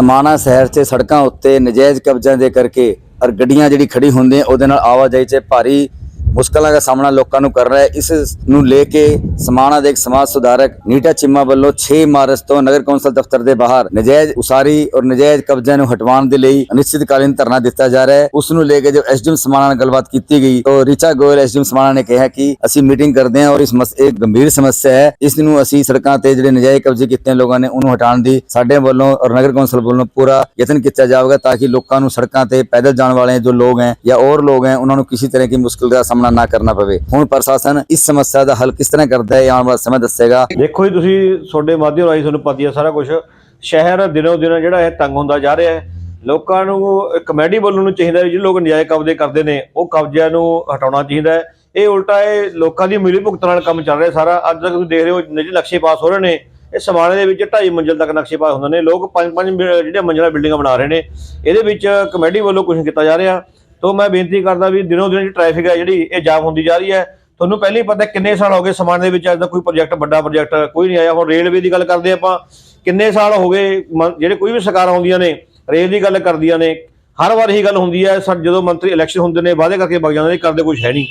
ਸਮਾਣਾ ਸ਼ਹਿਰ 'ਚ ਸੜਕਾਂ ਉੱਤੇ ਨਜਾਇਜ਼ ਕਬਜ਼ਿਆਂ ਦੇ ਕਰਕੇ ਔਰ ਗੱਡੀਆਂ ਜਿਹੜੀ ਖੜੀ ਹੁੰਦੀਆਂ, ਉਹਦੇ ਨਾਲ ਆਵਾਜਾਈ 'ਚ ਭਾਰੀ ਮੁਸ਼ਕਲਾਂ ਦਾ ਸਾਹਮਣਾ ਲੋਕਾਂ ਨੂੰ ਕਰ ਰਿਹਾ ਹੈ। ਇਸ ਨੂੰ ਲੈ ਕੇ ਸਮਾਣਾ ਦੇ ਇੱਕ ਸਮਾਜ ਸੁਧਾਰਕ ਨੀਟਾ ਚਿੰਮਾ ਵੱਲੋਂ 6 ਮਾਰਚ ਤੋਂ ਨਗਰ ਕੌਂਸਲ ਦਫ਼ਤਰ ਦੇ ਬਾਹਰ ਨਜਾਇਜ਼ ਉਸਾਰੀ ਔਰ ਨਜਾਇਜ਼ ਕਬਜ਼ਿਆਂ ਨੂੰ ਹਟਵਾਉਣ ਦੇ ਲਈ ਅਨਿਸ਼ਚਿਤਕਾਲੀਨ ਧਰਨਾ ਦਿੱਤਾ ਜਾ ਰਿਹਾ ਹੈ। ਉਸ ਨੂੰ ਲੈ ਕੇ ਜੋ ਐਸਡੀਐਮ ਸਮਾਣਾ ਨਾਲ ਗੱਲਬਾਤ ਕੀਤੀ ਗਈ ਤਾਂ ਰਿਚਾ ਗੋਇਲ, ਐਸਡੀਐਮ ਸਮਾਣਾ ਨੇ ਕਿਹਾ ਕਿ ਅਸੀਂ ਮੀਟਿੰਗ ਕਰਦੇ ਹਾਂ ਔਰ ਇਸ ਮਸ, ਇਹ ਗੰਭੀਰ ਸਮੱਸਿਆ ਹੈ। ਇਸ ਨੂੰ ਅਸੀਂ ਸੜਕਾਂ ਤੇ ਜਿਹੜੇ ਨਜਾਇਜ਼ ਕਬਜ਼ੇ ਕੀਤੇ ਲੋਕਾਂ ਨੇ, ਉਹਨੂੰ ਹਟਾਉਣ ਦੀ ਸਾਡੇ ਵੱਲੋਂ ਔਰ ਨਗਰ ਕੌਂਸਲ ਵੱਲੋਂ ਪੂਰਾ ਯਤਨ ਕੀਤਾ ਜਾਵੇਗਾ ਤਾਂ ਕਿ ਲੋਕਾਂ ਨੂੰ ਸੜਕਾਂ ਤੇ ਪੈਦਲ ਜਾਣ ਵਾਲੇ ਜੋ ਲੋਕ ਹੈ ਜਾਂ ਹੋਰ ਲੋਕ ਹੈ, ਉਹਨਾਂ ਨੂੰ ਕਿਸੇ ਤਰ੍ਹਾਂ ਦੀ ਮੁਸ਼ਕਲ ਦਾ ਸਾਹਮਣਾ ਨਾ ਕਰਨਾ ਪਵੇ। ਹੁਣ ਪ੍ਰਸ਼ਾਸਨ ਇਸ ਸਮੱਸਿਆ ਦਾ ਹੱਲ ਕਿਸ ਤਰ੍ਹਾਂ ਕਰਦਾ ਹੈ ਆਉਣ ਵਾਲਾ ਸਮਾਂ ਦੱਸੇਗਾ। ਦੇਖੋ ਜੀ, ਤੁਸੀਂ ਤੁਹਾਡੇ ਮਾਧਿਅਮ ਰਾਹੀਂ ਤੁਹਾਨੂੰ ਪਤਾ ਹੈ ਸਾਰਾ ਕੁਝ ਸ਼ਹਿਰ ਦਿਨੋ ਦਿਨ ਜਿਹੜਾ ਹੈ ਤੰਗ ਹੁੰਦਾ ਜਾ ਰਿਹਾ ਹੈ। ਲੋਕਾਂ ਨੂੰ ਕਮੇਡੀ ਵੱਲੋਂ ਨੂੰ ਚਾਹੀਦਾ ਜਿਹੜੇ ਲੋਕ ਨਜਾਇਜ਼ ਕਬਜ਼ੇ ਕਰਦੇ ਨੇ, ਉਹ ਕਬਜ਼ਿਆਂ ਨੂੰ ਹਟਾਉਣਾ ਚਾਹੀਦਾ ਹੈ। ਇਹ ਉਲਟਾ ਇਹ ਲੋਕਾਂ ਦੀ ਮਿਲੀ ਭੁਗਤ ਨਾਲ ਕੰਮ ਚੱਲ ਰਿਹਾ ਸਾਰਾ। ਅੱਜ ਤੱਕ ਤੁਸੀਂ ਦੇਖ ਰਹੇ ਹੋ ਜਿਹੜੇ ਨਕਸ਼ੇ ਪਾਸ ਹੋ ਰਹੇ ਨੇ, ਇਹ ਸਮਾਣੇ ਦੇ ਵਿੱਚ 2.5 ਮੰਜ਼ਿਲ ਤੱਕ ਨਕਸ਼ੇ ਪਾਸ ਹੁੰਦੇ ਨੇ। ਲੋਕ ਪੰਜ ਪੰਜ ਮ- ਜਿਹੜੇ ਮੰਜ਼ਿਲਾਂ ਬਿਲਡਿੰਗਾਂ ਬਣਾ ਰਹੇ ਨੇ, ਇਹਦੇ ਵਿੱਚ ਕਮੇਡੀ ਵੱਲੋਂ ਕੁਝ ਕੀਤਾ ਜਾ ਰਿਹਾ। ਤੋਂ ਮੈਂ ਬੇਨਤੀ ਕਰਦਾ ਵੀ ਦਿਨੋ ਦਿਨ ਜਿਹੜੀ ਟ੍ਰੈਫਿਕ ਹੈ ਜਿਹੜੀ, ਇਹ ਜਾਮ ਹੁੰਦੀ ਜਾ ਰਹੀ ਹੈ। ਤੁਹਾਨੂੰ ਪਹਿਲਾਂ ਹੀ ਪਤਾ ਕਿੰਨੇ ਸਾਲ ਹੋ ਗਏ ਸਮਾਨ ਦੇ ਵਿੱਚ ਅੱਜ ਦਾ ਕੋਈ ਪ੍ਰੋਜੈਕਟ ਵੱਡਾ ਪ੍ਰੋਜੈਕਟ ਕੋਈ ਨਹੀਂ ਆਇਆ। ਹੁਣ ਰੇਲਵੇ ਦੀ ਗੱਲ ਕਰਦੇ ਆਪਾਂ, ਕਿੰਨੇ ਸਾਲ ਹੋ ਗਏ ਮ- ਜਿਹੜੇ ਕੋਈ ਵੀ ਸਰਕਾਰ ਆਉਂਦੀਆਂ ਨੇ ਰੇਲ ਦੀ ਗੱਲ ਕਰਦੀਆਂ ਨੇ, ਹਰ ਵਾਰ ਇਹੀ ਗੱਲ ਹੁੰਦੀ ਹੈ ਸਰ ਜਦੋਂ ਮੰਤਰੀ ਇਲੈਕਸ਼ਨ ਹੁੰਦੇ ਨੇ, ਵਾਅਦੇ ਕਰਕੇ ਵਗ ਜਾਂਦੇ ਨੇ, ਕਰਦੇ ਕੁਝ ਹੈ ਨਹੀਂ।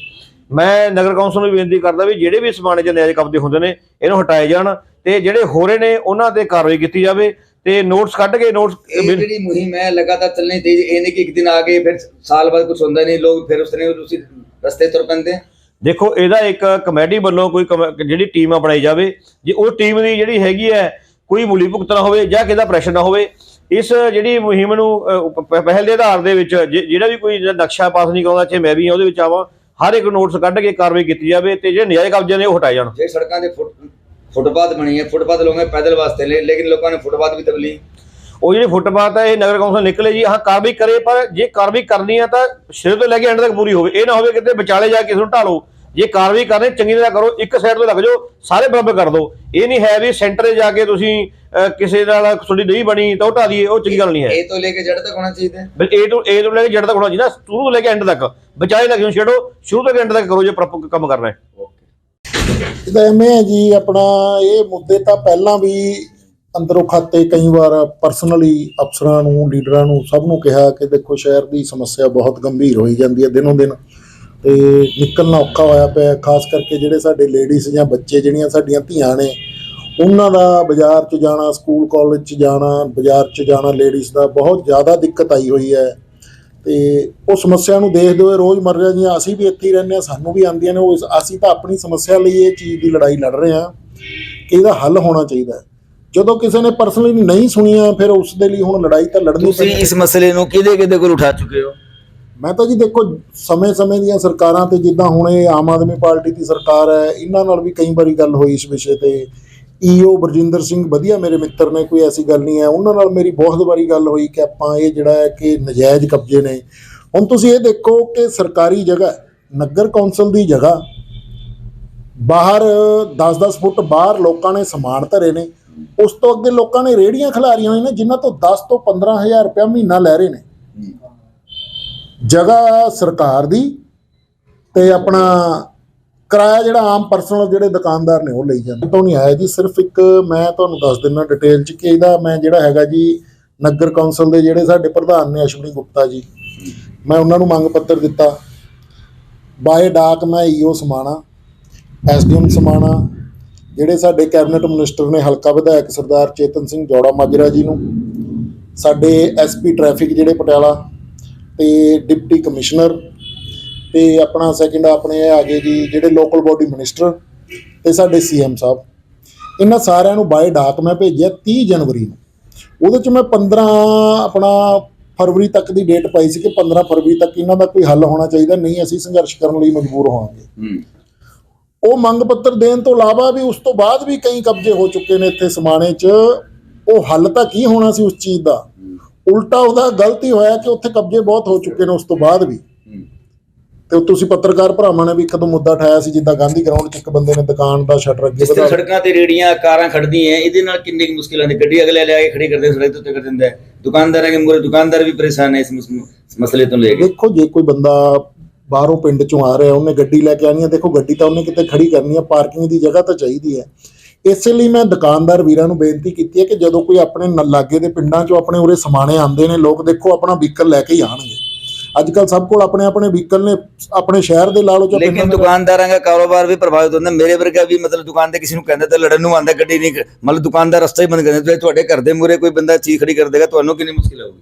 ਮੈਂ ਨਗਰ ਕੌਂਸਲ ਨੂੰ ਬੇਨਤੀ ਕਰਦਾ ਵੀ ਜਿਹੜੇ ਵੀ ਸਮਾਨ 'ਚ ਨਿਆਜ ਕਬਜ਼ੇ ਹੁੰਦੇ ਨੇ, ਇਹਨੂੰ ਹਟਾਏ ਜਾਣ ਤੇ ਜਿਹੜੇ ਹੋ ਰਹੇ ਨੇ, ਉਹਨਾਂ ਤੇ ਕਾਰਵਾਈ ਕੀਤੀ ਜਾਵੇ। ਤੇ ਨੋਟਸ ਕੱਢ ਕੇ ਨੋਟਸ ਇਹ ਜਿਹੜੀ ਮੁਹਿੰਮ ਹੈ ਲਗਾਤਾਰ ਚੱਲਣੀ ਚਾਹੀਦੀ ਇਹ ਨਹੀਂ ਕਿ ਇੱਕ ਦਿਨ ਆ ਗਏ ਫਿਰ ਸਾਲ ਬਾਅਦ ਕੁਝ ਹੁੰਦਾ ਨਹੀਂ ਲੋਕ ਫਿਰ ਉਸ ਤਰ੍ਹਾਂ ਉਸੇ ਰਸਤੇ ਤੁਰ ਪੈਂਦੇ। ਦੇਖੋ ਇਹਦਾ ਇੱਕ ਕਮੇਟੀ ਵੱਲੋਂ ਕੋਈ ਜਿਹੜੀ ਟੀਮ ਆ ਬਣਾਈ ਜਾਵੇ ਜੇ ਉਹ ਟੀਮ ਦੀ ਜਿਹੜੀ ਹੈਗੀ ਹੈ ਕੋਈ ਮੂਲੀ ਭੁਗਤ ਨਾ ਹੋਵੇ ਜਾਂ ਕਿਹਦਾ ਪ੍ਰੈਸ਼ਰ ਨਾ ਹੋਵੇ ਇਸ ਜਿਹੜੀ ਮੁਹਿੰਮ ਨੂੰ ਪਹਿਲ ਦੇ ਆਧਾਰ ਦੇ ਵਿੱਚ ਜਿਹੜਾ ਵੀ ਕੋਈ ਨਕਸ਼ਾ ਪਾਸ ਨਹੀਂ ਕਰਾਉਂਦਾ ਚਾਹੇ ਮੈਂ ਵੀ ਉਹਦੇ ਵਿੱਚ ਆਵਾਂ ਹਰ ਇੱਕ ਨੋਟਸ ਕੱਢ ਕੇ ਕਾਰਵਾਈ ਕੀਤੀ ਜਾਵੇ ਤੇ ਜਿਹੜੇ ਨਜਾਇਜ਼ ਕਬਜ਼ੇ ਨੇ ਉਹ ਹਟਾਏ ਜਾਣ ਜੇ ਸੜਕਾਂ ਦੇ ਬਣੀ ਹੈ ਫੁੱਟਪਾਥ ਲੋਕਾਂ ਨੇ ਪੈਦਲ ਵਾਸਤੇ ਲੈ ਲੇਕਿਨ ਲੋਕਾਂ ਨੇ ਫੁੱਟਪਾਥ ਵੀ ਤਬਲੀ ਉਹ ਜਿਹੜੀ ਫੁੱਟਪਾਥ ਹੈ ਇਹ ਨਗਰ ਕੌਂਸਲ ਨਿਕਲੇ ਜੀ ਹਾਂ ਕਾਰਵਾਈ ਕਰੇ ਪਰ ਜੇ ਕਾਰਵਾਈ ਕਰਨੀ ਹੈ ਤਾਂ ਸਿਰੇ ਤੋਂ ਲੈ ਕੇ ਐਂਡ ਤੱਕ ਪੂਰੀ ਹੋਵੇ। ਇਹ ਨਾ ਹੋਵੇ ਕਿਤੇ ਵਿਚਾਲੇ ਜਾ ਕੇ ਕਿਸੇ ਨੂੰ ਢਾਲੋ। ਜੇ ਕਾਰਵਾਈ ਕਰਨੀ ਚੰਗੀ ਤਰ੍ਹਾਂ ਕਰੋ ਇੱਕ ਸਾਈਡ ਤੋਂ ਲੱਗ ਜਾਓ ਸਾਰੇ ਬਰਾਬਰ ਕਰ ਦਿਓ। ਇਹ ਨਹੀਂ ਹੈ ਵੀ ਸੈਂਟਰ 'ਤੇ ਜਾ ਕੇ ਤੁਸੀਂ ਕਿਸੇ ਨਾਲ ਤੁਹਾਡੀ ਨਹੀਂ ਬਣੀ ਤਾਂ ਉਹ ਢਾ ਦਈਏ ਉਹ ਚੰਗੀ ਗੱਲ ਨਹੀਂ ਹੈ। ਇਹ ਤੋਂ ਲੈ ਕੇ ਜੜ ਤੱਕ ਹੋਣਾ ਚਾਹੀਦਾ। ਬਿਲ ਏ ਤੋਂ ਏ ਤੋਂ ਲੈ ਕੇ ਜੜ ਤੱਕ ਹੋਣਾ ਚਾਹੀਦਾ ਸ਼ੁਰੂ ਤੋਂ ਲੈ ਕੇ ਐਂਡ ਤੱਕ। ਵਿਚਾਲੇ ਲੱਗ ਜਾਓ ਛੱਡੋ ਸ਼ੁਰੂ ਤੋਂ ਐਂਡ ਤੱਕ ਕਰੋ ਜੇ ਪ੍ਰੋਪਰ ਕੰਮ ਕਰਨਾ ਹੈ। ਇਹਦਾ ਐਵੇਂ ਹੈ ਜੀ, ਆਪਣਾ ਇਹ ਮੁੱਦੇ ਤਾਂ ਪਹਿਲਾਂ ਵੀ ਅੰਦਰੋਂ ਖਾਤੇ ਕਈ ਵਾਰ ਪਰਸਨਲੀ ਅਫਸਰਾਂ ਨੂੰ, ਲੀਡਰਾਂ ਨੂੰ ਸਭ ਨੂੰ ਕਿਹਾ ਕਿ ਦੇਖੋ ਸ਼ਹਿਰ ਦੀ ਸਮੱਸਿਆ ਬਹੁਤ ਗੰਭੀਰ ਹੋਈ ਜਾਂਦੀ ਹੈ ਦਿਨੋਂ ਦਿਨ ਤੇ ਨਿਕਲਣਾ ਔਖਾ ਹੋਇਆ ਪਿਆ ਖਾਸ ਕਰਕੇ ਜਿਹੜੇ ਸਾਡੇ ਲੇਡੀਜ਼ ਜਾਂ ਬੱਚੇ ਜਿਹੜੀਆਂ ਸਾਡੀਆਂ ਧੀਆਂ ਨੇ, ਉਹਨਾਂ ਦਾ ਬਾਜ਼ਾਰ 'ਚ ਜਾਣਾ ਸਕੂਲ ਕਾਲਜ 'ਚ ਜਾਣਾ, ਬਾਜ਼ਾਰ 'ਚ ਜਾਣਾ ਲੇਡੀਜ਼ ਦਾ ਬਹੁਤ ਜ਼ਿਆਦਾ ਦਿੱਕਤ ਆਈ ਹੋਈ ਹੈ। ਤੇ ਉਹ ਸਮੱਸਿਆ ਨੂੰ ਦੇਖਦੇ ਹੋਏ ਰੋਜ਼ਮਰਰਾ ਦੀਆਂ ਅਸੀਂ ਵੀ ਇੱਥੇ ਹੀ ਰਹਿੰਦੇ ਹਾਂ ਸਾਨੂੰ ਵੀ ਆਉਂਦੀਆਂ ਨੇ ਉਹ ਅਸੀਂ ਤਾਂ ਆਪਣੀ ਸਮੱਸਿਆ ਲਈ ਇਹ ਚੀਜ਼ ਦੀ ਲੜਾਈ ਲੜ ਰਹੇ ਹਾਂ ਕਿ ਇਹਦਾ ਹੱਲ ਹੋਣਾ ਚਾਹੀਦਾ ਜਦੋਂ ਕਿਸੇ ਨੇ ਪਰਸਨਲੀ ਨਹੀਂ ਸੁਣੀਆਂ ਫਿਰ ਉਸ ਦੇ ਲਈ ਹੁਣ ਲੜਾਈ ਤਾਂ ਲੜਨੀ ਤੁਸੀਂ ਇਸ ਮਸਲੇ ਨੂੰ ਕਿਹਦੇ ਕਿਹਦੇ ਕੋਲ ਉਠਾ ਚੁੱਕੇ ਹੋ? ਮੈਂ ਤਾਂ ਜੀ ਦੇਖੋ ਸਮੇਂ-ਸਮੇਂ ਦੀਆਂ ਸਰਕਾਰਾਂ ਤੇ ਜਿੱਦਾਂ ਹੁਣ ਇਹ ਆਮ ਆਦਮੀ ਪਾਰਟੀ ਦੀ ਸਰਕਾਰ ਹੈ ਇਹਨਾਂ ਨਾਲ ਵੀ ਕਈ ਵਾਰੀ ਗੱਲ ਹੋਈ ਇਸ ਵਿਸ਼ੇ ਤੇ। ਈਓ ਬਰਜਿੰਦਰ ਸਿੰਘ ਵਧੀਆ ਮੇਰੇ ਮਿੱਤਰ ਨੇ, ਕੋਈ ਐਸੀ ਗੱਲ ਨਹੀਂ ਹੈ। ਉਹਨਾਂ ਨਾਲ ਮੇਰੀ ਬਹੁਤ ਵਾਰੀ ਗੱਲ ਹੋਈ ਕਿ ਆਪਾਂ ਇਹ ਜਿਹੜਾ ਹੈ ਕਿ ਨਜਾਇਜ਼ ਕਬਜ਼ੇ ਨੇ। ਹੁਣ ਤੁਸੀਂ ਇਹ ਦੇਖੋ ਕਿ ਸਰਕਾਰੀ ਜਗ੍ਹਾ ਨਗਰ ਕੌਂਸਲ ਦੀ ਜਗ੍ਹਾ। ਬਾਹਰ 10-10 ਫੁੱਟ ਬਾਹਰ ਲੋਕਾਂ ਨੇ ਸਮਾਨ ਧਰੇ ਨੇ। ਉਸ ਤੋਂ ਅੱਗੇ ਲੋਕਾਂ ਨੇ ਰੇੜੀਆਂ ਖਿਲਾਰੀਆਂ ਹੋਈਆਂ ਨੇ, ਜਿਨ੍ਹਾਂ ਤੋਂ 10 ਤੋਂ 15000 ਰੁਪਏ ਮਹੀਨਾ ਲੈ ਰਹੇ ਨੇ। ਜਗ੍ਹਾ ਸਰਕਾਰ ਦੀ ਤੇ ਆਪਣਾ ਕਿਰਾਇਆ ਜਿਹੜਾ ਆਮ ਪਰਸਨਲ ਜਿਹੜੇ ਦੁਕਾਨਦਾਰ ਨੇ ਉਹ ਲਈ ਜਾਂਦੇ। ਤੋਂ ਨਹੀਂ ਆਇਆ ਜੀ, ਸਿਰਫ ਇੱਕ ਮੈਂ ਤੁਹਾਨੂੰ ਦੱਸ ਦਿੰਦਾ ਡਿਟੇਲ ਚ ਕਿ ਇਹਦਾ ਮੈਂ ਜਿਹੜਾ ਹੈਗਾ ਜੀ, ਨਗਰ ਕੌਂਸਲ ਦੇ ਜਿਹੜੇ ਸਾਡੇ ਪ੍ਰਧਾਨ ਨੇ ਅਸ਼ਵਨੀ ਗੁਪਤਾ ਜੀ, ਮੈਂ ਉਹਨਾਂ ਨੂੰ ਮੰਗ ਪੱਤਰ ਦਿੱਤਾ। ਬਾਏ ਡਾਕ ਮੈਂ ਈਓ ਸਮਾਣਾ, ਐਸਡੀਐਮ ਸਮਾਣਾ, ਜਿਹੜੇ ਸਾਡੇ ਕੈਬਨਿਟ ਮਿਨਿਸਟਰ ਨੇ ਹਲਕਾ ਵਿਧਾਇਕ ਸਰਦਾਰ ਚੇਤਨ ਸਿੰਘ ਜੋੜਾ ਮਾਜਰਾ ਜੀ ਨੂੰ, ਸਾਡੇ ਐਸਪੀ ਟ੍ਰੈਫਿਕ ਜਿਹੜੇ ਪਟਿਆਲਾ ਤੇ ਡਿਪਟੀ ਕਮਿਸ਼ਨਰ ਤੇ ਆਪਣਾ ਸੈਕਿੰਡ ਆਪਣੇ ਆ ਗਏ ਜੀ ਜਿਹੜੇ ਲੋਕਲ ਬੋਡੀ ਮਿਨਿਸਟਰ ਤੇ ਸਾਡੇ ਸੀਐਮ ਸਾਹਿਬ। ਇਹਨਾਂ ਸਾਰਿਆਂ ਨੂੰ ਬਾਏ ਡਾਕ ਮੈਂ ਭੇਜਿਆ 30 ਜਨਵਰੀ ਨੂੰ। ਉਹਦੇ ਚ ਮੈਂ 15 ਆਪਣਾ ਫਰਵਰੀ ਤੱਕ ਦੀ ਡੇਟ ਪਾਈ ਸੀ ਕਿ 15 ਫਰਵਰੀ ਤੱਕ ਇਹਨਾਂ ਦਾ ਕੋਈ ਹੱਲ ਹੋਣਾ ਚਾਹੀਦਾ ਨਹੀਂ ਅਸੀਂ ਸੰਘਰਸ਼ ਕਰਨ ਲਈ ਮਜਬੂਰ ਹੋਵਾਂਗੇ। ਉਹ ਮੰਗ ਪੱਤਰ ਦੇਣ ਤੋਂ ਇਲਾਵਾ ਵੀ ਉਸ ਤੋਂ ਬਾਅਦ ਵੀ ਕਈ ਕਬਜ਼ੇ ਹੋ ਚੁੱਕੇ ਨੇ ਇੱਥੇ ਸਮਾਣੇ 'ਚ। ਉਹ ਹੱਲ ਤਾਂ ਕੀ ਹੋਣਾ ਸੀ ਉਸ ਚੀਜ਼ ਦਾ? ਉਲਟਾ ਉਹਦਾ ਗਲਤੀ ਹੋਇਆ ਕਿ ਉੱਥੇ ਕਬਜ਼ੇ ਬਹੁਤ ਹੋ ਚੁੱਕੇ ਨੇ ਉਸ ਤੋਂ ਬਾਅਦ ਵੀ। ਤੇ ਤੁਸੀਂ ਪੱਤਰਕਾਰ ਭਰਾਵਾਂ ਨੇ ਵੀ ਇੱਕ ਦੋ ਮੁੱਦਾ ਉਠਾਇਆ ਸੀ ਜਿੱਦਾਂ ਗਾਂਧੀ ਗਰਾਊਂਡ 'ਚ ਇੱਕ ਬੰਦੇ ਨੇ ਦੁਕਾਨ ਦਾ ਸ਼ਟਰ ਅੱਗੇ ਜਿਸ ਤਰ੍ਹਾਂ ਵਧਾ ਸੜਕਾਂ ਤੇ ਰੇੜੀਆਂ ਕਾਰਾਂ ਖੜਦੀਆਂ ਇਹਦੇ ਨਾਲ ਕਿੰਨੀ ਕੁ ਮੁਸ਼ਕਿਲ ਆਉਂਦੀ ਗੱਡੀ ਅਗਲੇ ਲਿਆ ਕੇ ਖੜੀ ਕਰਦੇ ਸੜਕ ਉੱਤੇ ਕਰ ਦਿੰਦਾ ਹੈ ਦੁਕਾਨਦਾਰਾਂ ਦੇ ਮੂਹਰੇ ਦੁਕਾਨਦਾਰ ਵੀ ਪਰੇਸ਼ਾਨ ਹੈ ਇਸ ਮਸ- ਮਸਲੇ ਤੋਂ ਲੈ ਕੇ। ਦੇਖੋ ਜੇ ਕੋਈ ਬੰਦਾ ਬਾਹਰੋਂ ਪਿੰਡ ਚੋਂ ਆ ਰਿਹਾ ਉਹਨੇ ਗੱਡੀ ਲੈ ਕੇ ਆਣੀ ਹੈ ਦੇਖੋ ਗੱਡੀ ਤਾਂ ਉਹਨੇ ਕਿਤੇ ਖੜੀ ਕਰਨੀ ਹੈ ਪਾਰਕਿੰਗ ਦੀ ਜਗ੍ਹਾ ਤਾਂ ਚਾਹੀਦੀ ਹੈ ਇਸੇ ਲਈ ਮੈਂ ਦੁਕਾਨਦਾਰ ਵੀਰਾਂ ਨੂੰ ਬੇਨਤੀ ਕੀਤੀ ਹੈ ਕਿ ਜਦੋਂ ਕੋਈ ਆਪਣੇ ਨ- ਲਾਗੇ ਦੇ ਪਿੰਡਾਂ 'ਚੋਂ ਆਪਣੇ ਉਰੇ ਸਮਾਣੇ ਆਉਂਦੇ ਨੇ ਲੋਕ ਦੇਖੋ ਆਪਣਾ ਵਹੀਕਲ ਲੈ ਕੇ ਹੀ ਆਣਗੇ ਅੱਜ ਕੱਲ ਸਭ ਕੋਲ ਆਪਣੇ ਆਪਣੇ ਵਹੀਕਲ ਨੇ ਆਪਣੇ ਸ਼ਹਿਰ ਦੇ ਲਾ ਲਓ ਜਾਂ ਪਿੰਡਾਂ ਲੇਕਿਨ ਦੇ ਦੁਕਾਨਦਾਰਾਂ ਦਾ ਕਾਰੋਬਾਰ ਵੀ ਪ੍ਰਭਾਵਿਤ ਹੁੰਦਾ। ਮੇਰੇ ਵਰਗਾ ਵੀ ਮਤਲਬ ਦੁਕਾਨ ਤੇ ਕਿਸੇ ਨੂੰ ਕਹਿੰਦਾ ਤਾਂ ਲੜਨ ਨੂੰ ਆਂਦਾ ਗੱਡੀ ਨਹੀਂ ਮਤਲਬ ਦੁਕਾਨਦਾਰ ਰਸਤਾ ਹੀ ਬੰਦ ਕਰ ਦਿੰਦਾ। ਤੁਹਾਡੇ ਘਰ ਦੇ ਮੂਹਰੇ ਕੋਈ ਬੰਦਾ ਚੀਜ਼ ਖੜੀ ਕਰ ਦੇਗਾ ਤੁਹਾਨੂੰ ਕਿੰਨੀ ਮੁਸ਼ਕਿਲ ਆਊਗੀ?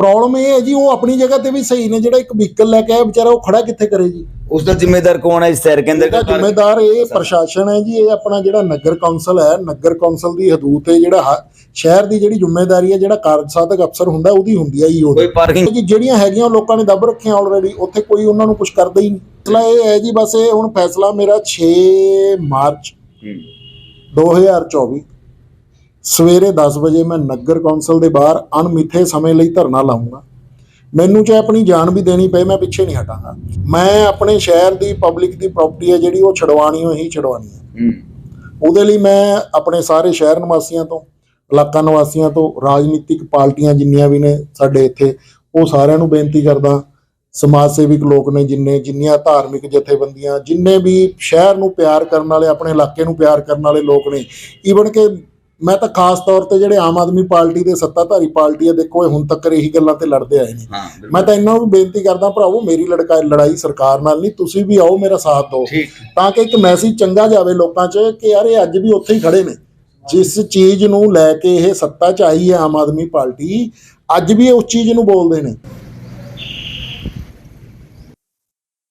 ਪ੍ਰੋਬਲਮ ਇਹ ਹੈ ਜੀ ਉਹ ਆਪਣੀ ਜਗ੍ਹਾ ਤੇ ਵੀ ਸਹੀ ਨੇ ਜਿਹੜਾ ਇੱਕ ਵਹੀਕਲ ਲੈ ਕੇ ਆਇਆ ਵਿਚਾਰਾ ਉਹ ਖੜਾ ਕਿੱਥੇ ਕਰੇ ਜੀ? ਉਸ ਦਾ ਜ਼ਿੰਮੇਦਾਰ ਕੌਣ ਹੈ? ਇਸ ਸ਼ਹਿਰ ਕੇ ਅੰਦਰ ਇਹਦਾ ਜ਼ਿੰਮੇਦਾਰ ਇਹ ਪ੍ਰਸ਼ਾਸਨ ਹੈ ਜੀ ਇਹ ਆਪਣਾ ਜਿਹੜਾ ਨਗਰ ਕੌਂਸਲ ਹੈ ਨਗਰ ਕੌਂਸਲ ਦੀ ਹਦੂਦ ਤੇ ਜਿਹੜਾ ਸ਼ਹਿਰ ਦੀ ਜਿਹੜੀ ਜ਼ਿੰਮੇਵਾਰੀ ਹੈ ਜਿਹੜਾ ਕਾਰਜ ਸਾਧਕ ਅਫਸਰ ਹੁੰਦਾ ਉਹਦੀ ਹੁੰਦੀ ਹੈ ਈਓ ਕੋਈ ਪਾਰਕਿੰਗ ਜੀ ਜਿਹੜੀਆਂ ਹੈਗੀਆਂ ਲੋਕਾਂ ਨੇ ਦੱਬ ਰੱਖੀਆਂ ਆਲਰੇਡੀ ਉੱਥੇ ਕੋਈ ਉਹਨਾਂ ਨੂੰ ਕੁਝ ਕਰਦਾ ਹੀ ਨਹੀਂ। ਮਸਲਾ ਇਹ ਹੈ ਜੀ ਬਸ ਇਹ ਹੁਣ ਫੈਸਲਾ ਮੇਰਾ 6 ਮਾਰਚ 2024 ਸਵੇਰੇ 10 ਵਜੇ ਮੈਂ ਨਗਰ ਕੌਂਸਲ ਦੇ ਬਾਹਰ ਅਣਮਿੱਥੇ ਸਮੇਂ ਲਈ ਧਰਨਾ ਲਾਉਂਗਾ। ਮੈਨੂੰ ਚਾਹੇ ਆਪਣੀ ਜਾਨ ਵੀ ਦੇਣੀ ਪਏ ਮੈਂ ਪਿੱਛੇ ਨਹੀਂ ਹਟਾਂਗਾ। ਮੈਂ ਆਪਣੇ ਸ਼ਹਿਰ ਦੀ ਪਬਲਿਕ ਦੀ ਪ੍ਰਾਪਰਟੀ ਹੈ ਜਿਹੜੀ ਉਹ ਛਡਵਾਣੀ ਹੋਈ ਹੀ ਛਡਵਾਣੀ ਹੈ। ਉਹਦੇ ਲਈ ਮੈਂ ਆਪਣੇ ਸਾਰੇ ਸ਼ਹਿਰ ਨਿਵਾਸੀਆਂ ਤੋਂ ਇਲਾਕਾ ਨਿਵਾਸੀਆਂ ਤੋਂ ਰਾਜਨੀਤਿਕ ਪਾਰਟੀਆਂ ਜਿੰਨੀਆਂ ਵੀ ਨੇ ਸਾਡੇ ਇੱਥੇ ਉਹ ਸਾਰਿਆਂ ਨੂੰ ਬੇਨਤੀ ਕਰਦਾ ਸਮਾਜ ਸੇਵਿਕ ਲੋਕ ਨੇ ਜਿੰਨੇ ਜਿੰਨੀਆਂ ਧਾਰਮਿਕ ਜਥੇਬੰਦੀਆਂ ਜਿੰਨੇ ਵੀ ਸ਼ਹਿਰ ਨੂੰ ਪਿਆਰ ਕਰਨ ਵਾਲੇ ਆਪਣੇ ਇਲਾਕੇ ਨੂੰ ਪਿਆਰ ਕਰਨ ਵਾਲੇ ਲੋਕ ਨੇ ਈਵਨ ਕਿ ਮੈਂ ਤਾਂ ਖਾਸ ਤੌਰ ਤੇ ਜਿਹੜੇ ਆਮ ਆਦਮੀ ਪਾਰਟੀ ਦੇ ਸੱਤਾਧਾਰੀ ਪਾਰਟੀ ਆ ਦੇਖੋ ਇਹ ਹੁਣ ਤੱਕ ਇਹੀ ਗੱਲਾਂ ਤੇ ਲੜਦੇ ਆਏ ਨੇ। ਮੈਂ ਤਾਂ ਇਹਨਾਂ ਨੂੰ ਬੇਨਤੀ ਕਰਦਾ ਭਰਾਵੋ ਮੇਰੀ ਲੜਕਾ ਲੜਾਈ ਸਰਕਾਰ ਨਾਲ ਨਹੀਂ ਤੁਸੀਂ ਵੀ ਆਓ ਮੇਰਾ ਸਾਥ ਦਿਓ। ਤਾਂ ਕਿ ਇੱਕ ਮੈਸੇਜ ਚੰਗਾ ਜਾਵੇ ਲੋਕਾਂ 'ਚ ਕਿ ਯਾਰ ਇਹ ਅੱਜ ਵੀ ਉੱਥੇ ਹੀ ਖੜੇ ਨੇ। ਜਿਸ ਚੀਜ਼ ਨੂੰ ਲੈ ਕੇ ਇਹ ਸੱਤਾ 'ਚ ਆਈ ਹੈ ਆਮ ਆਦਮੀ ਪਾਰਟੀ ਅੱਜ ਵੀ ਉਸ ਚੀਜ਼ ਨੂੰ ਬੋਲਦੇ ਨੇ।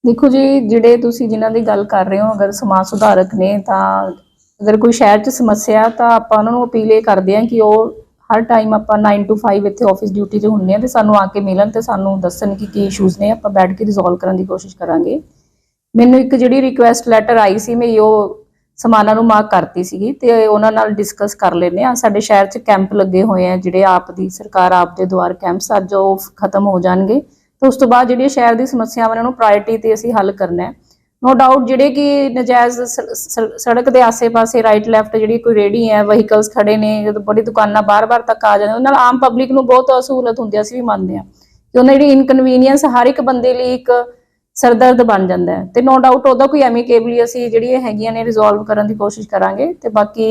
ਦੇਖੋ ਜੀ ਜਿਹੜੇ ਤੁਸੀਂ ਜਿਨ੍ਹਾਂ ਦੀ ਗੱਲ ਕਰ ਰਹੇ ਹੋ ਅਗਰ ਸਮਾਜ ਸੁਧਾਰਕ ਨੇ ਤਾਂ ਅਗਰ ਕੋਈ ਸ਼ਹਿਰ 'ਚ ਸਮੱਸਿਆ ਤਾਂ ਆਪਾਂ ਉਹਨਾਂ ਨੂੰ ਅਪੀਲ ਇਹ ਕਰਦੇ ਹਾਂ ਕਿ ਉਹ ਹਰ ਟਾਈਮ ਆਪਾਂ 9 ਟੂ 5 ਇੱਥੇ ਆਫਿਸ ਡਿਊਟੀ ਤੇ ਹੁੰਦੇ ਆ ਤੇ ਸਾਨੂੰ ਆ ਕੇ ਮਿਲਣ ਤੇ ਸਾਨੂੰ ਦੱਸਣ ਕਿ ਕੀ ਇਸ਼ੂਜ਼ ਨੇ, ਆਪਾਂ ਬੈਠ ਕੇ ਰਿਜ਼ੋਲਵ ਕਰਨ ਦੀ ਕੋਸ਼ਿਸ਼ ਕਰਾਂਗੇ। ਮੈਨੂੰ ਇੱਕ ਜਿਹੜੀ ਰਿਕੁਐਸਟ ਲੈਟਰ ਆਈ ਸੀ, ਮੈਂ ਉਹ ਸਮਾਨਾਂ ਨੂੰ ਮਾਰਕ ਕਰਤੀ ਸੀਗੀ ਤੇ ਉਹਨਾਂ ਨਾਲ ਡਿਸਕਸ ਕਰ ਲੈਨੇ ਆ ਸਾਡੇ ਸ਼ਹਿਰ 'ਚ ਕੈਂਪ ਲੱਗੇ ਹੋਏ ਆ, ਜਿਹੜੇ ਆਪ ਦੀ ਸਰਕਾਰ ਆਪ ਦੇ ਦੁਆਰ ਕੈਂਪਸ ਅੱਜ ਉਹ ਖਤਮ ਹੋ ਜਾਣਗੇ। ਤੇ ਉਸ ਤੋਂ ਬਾਅਦ ਜਿਹੜੀਆਂ ਸ਼ਹਿਰ ਦੀ ਸਮੱਸਿਆਵਾਂ ਨੇ, ਉਹਨੂੰ ਪ੍ਰਾਇੋਰਟੀ ਤੇ ਅਸੀਂ ਹੱਲ ਕਰਨਾ ਹੈ। ਨੋ ਡਾਊਟ ਜਿਹੜੇ ਕਿ ਨਜਾਇਜ਼ ਸੜਕ ਦੇ ਆਸੇ-ਪਾਸੇ ਰਾਈਟ ਲੈਫਟ ਜਿਹੜੀ ਕੋਈ ਰੇੜੀ ਹੈ ਵਹੀਕਲਸ ਖੜੇ ਨੇ, ਜਦੋਂ ਬੜੀ ਦੁਕਾਨਾਂ ਬਾਰ-ਬਾਰ ਤੱਕ ਆ ਜਾਂਦੇ ਉਹਨਾਂ ਨਾਲ ਆਮ ਪਬਲਿਕ ਨੂੰ ਬਹੁਤ ਸਹੂਲਤ ਹੁੰਦੀ ਅਸੀਂ ਵੀ ਮੰਨਦੇ ਹਾਂ। ਕਿ ਉਹਨਾਂ ਜਿਹੜੀ ਇਨਕਨਵੀਨੀਅੰਸ ਹਰ ਇੱਕ ਬੰਦੇ ਲਈ ਇੱਕ ਸਰਦਰਦ ਬਣ ਜਾਂਦਾ ਹੈ। ਤੇ ਨੋ ਡਾਊਟ ਉਹਦਾ ਕੋਈ ਐਮੀਕੇਬਲੀ ਅਸੀਂ ਜਿਹੜੀ ਇਹ ਹੈਗੀਆਂ ਨੇ ਰਿਜ਼ੋਲਵ ਕਰਨ ਦੀ ਕੋਸ਼ਿਸ਼ ਕਰਾਂਗੇ। ਤੇ ਬਾਕੀ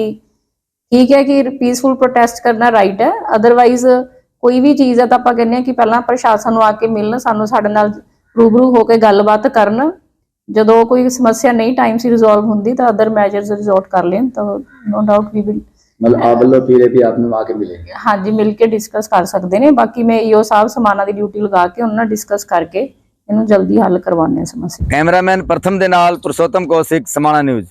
ਠੀਕ ਹੈ ਕਿ ਪੀਸਫੁਲ ਪ੍ਰੋਟੈਸਟ ਕਰਨਾ ਰਾਈਟ ਹੈ। ਅਦਰਵਾਈਜ਼ ਕੋਈ ਵੀ ਚੀਜ਼ ਹੈ ਤਾਂ ਆਪਾਂ ਕਹਿੰਦੇ ਹਾਂ ਕਿ ਪਹਿਲਾਂ ਪ੍ਰਸ਼ਾਸਨ ਨੂੰ ਆ ਕੇ ਮਿਲਣ, ਸਾਨੂੰ ਸਾਡੇ ਨਾਲ ਰੂਬਰੂ ਹੋ ਕੇ ਗੱਲਬਾਤ ਕਰਨ। ਜਦੋਂ ਕੋਈ ਸਮੱਸਿਆ ਨਹੀਂ ਟਾਈਮ ਸੀ ਰਿਜ਼ੋਲਵ ਹੁੰਦੀ ਤਾਂ ਅਦਰ ਮੈਜਰਸ ਰਿਜ਼ੋਰਟ ਕਰ ਲੈਣ ਤਾਂ ਨੋ ਡਾਊਟ ਵੀ ਵਿਲ ਮਤਲਬ ਆਪ ਵੱਲੋਂ ਹੈ ਵੀ ਆਪ ਨੂੰ ਆ ਕੇ ਮਿਲेंगे ਹਾਂਜੀ ਮਿਲ ਕੇ ਡਿਸਕਸ ਕਰ ਸਕਦੇ ਨੇ। ਬਾਕੀ ਮੈਂ ਈਓ ਸਾਹਿਬ ਸਮਾਨਾਂ ਦੀ ਡਿਊਟੀ ਲਗਾ ਕੇ ਉਹਨਾਂ ਨਾਲ ਡਿਸਕਸ ਕਰਕੇ ਇਹਨੂੰ ਜਲਦੀ ਹੱਲ ਕਰਵਾਉਣੇ ਸਮੱਸਿਆ। ਕੈਮਰਾਮੈਨ ਪ੍ਰਥਮ ਦੇ ਨਾਲ ਪੁਰਸ਼ੋਤਮ ਕੌਸ਼ਿਕ ਸਮਾਣਾ ਨਿਊਜ਼